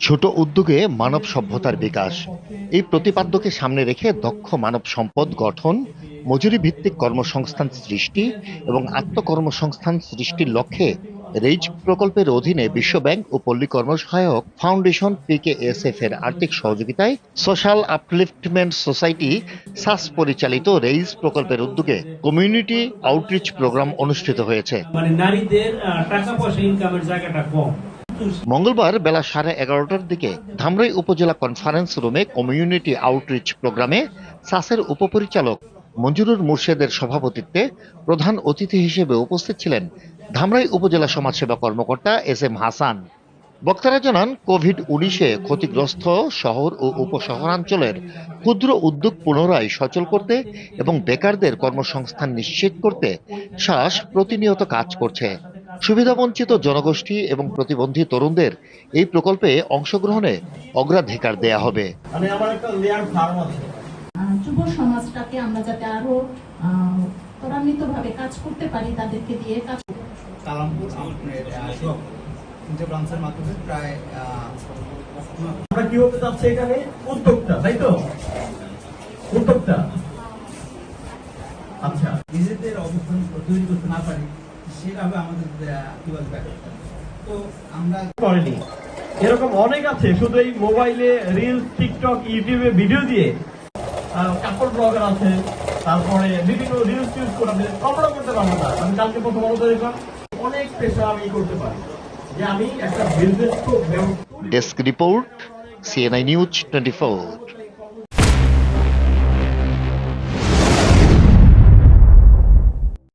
ছোট উদ্যোগে মানব সভ্যতার বিকাশ। এই প্রতিপাদ্যকে সামনে রেখে দক্ষ মানব সম্পদ গঠন মজুরি ভিত্তিক কর্মসংস্থান সৃষ্টি এবং আত্মকর্মসংস্থান সৃষ্টির লক্ষ্যে রেইজ প্রকল্পের অধীনে বিশ্বব্যাংক ও পল্লী কর্মসহায়ক ফাউন্ডেশন পিকেএসএফ এর আর্থিক সহযোগিতায় সোশ্যাল আপলিফটমেন্ট সোসাইটি সাস পরিচালিত রেইজ প্রকল্পের উদ্যোগে কমিউনিটি আউটরিচ প্রোগ্রাম অনুষ্ঠিত হয়েছে। মানে নারীদের টাকা পয়সা ইনকামের জায়গাটা কম। মঙ্গলবার বেলা সাড়ে এগারোটার দিকে ধামরাই উপজেলা কনফারেন্স রুমে কমিউনিটি আউটরিচ প্রোগ্রামে সাসের উপপরিচালক মঞ্জুরুর মুর্শেদের সভাপতিত্বে প্রধান অতিথি হিসেবে উপস্থিত ছিলেন ধামরাই উপজেলা সমাজসেবা কর্মকর্তা এস এম হাসান। বক্তারা জানান কোভিড উনিশে ক্ষতিগ্রস্ত শহর ও উপশহরাঞ্চলের ক্ষুদ্র উদ্যোগ পুনরায় সচল করতে এবং বেকারদের কর্মসংস্থান নিশ্চিত করতে শ্বাস প্রতিনিয়ত কাজ করছে। সুবিধাবঞ্চিত জনগোষ্ঠী এবং প্রতিবন্ধী তরুণদের এই প্রকল্পে অংশগ্রহণে অগ্রাধিকার দেয়া হবে। মানে আমার একটা লেয়ার ফার্ম আছে। যুব সমাজটাকে আমরা যাতে আরও ত্বরান্বিত ভাবে কাজ করতে পারি তাদেরকে দিয়ে কাজ কালামপুর আপনার সব তিনটে ব্রাঞ্চের মাধ্যমে প্রায় আমরা কি হতে যাচ্ছে এখানে? উদ্যোক্তা তাই তো? উদ্যোক্তা। আচ্ছা নিজেদের অবস্থান তৈরি করতে না পারি সেভাবে আমাদের করতে তো আমরা করেনি। এরকম অনেক আছে শুধু এই মোবাইলে রিলস টিকটক ইউটিউবে ভিডিও দিয়ে কাপড় ব্লগার আছে তারপরে বিভিন্ন রিলস ইউজ করে আপনি কল্পনা করতে পারব না। আমি কালকে প্রথম আলোতে দেখলাম অনেক পেশা আমি করতে পারি। যে আমি একটা business desk report CNI news twenty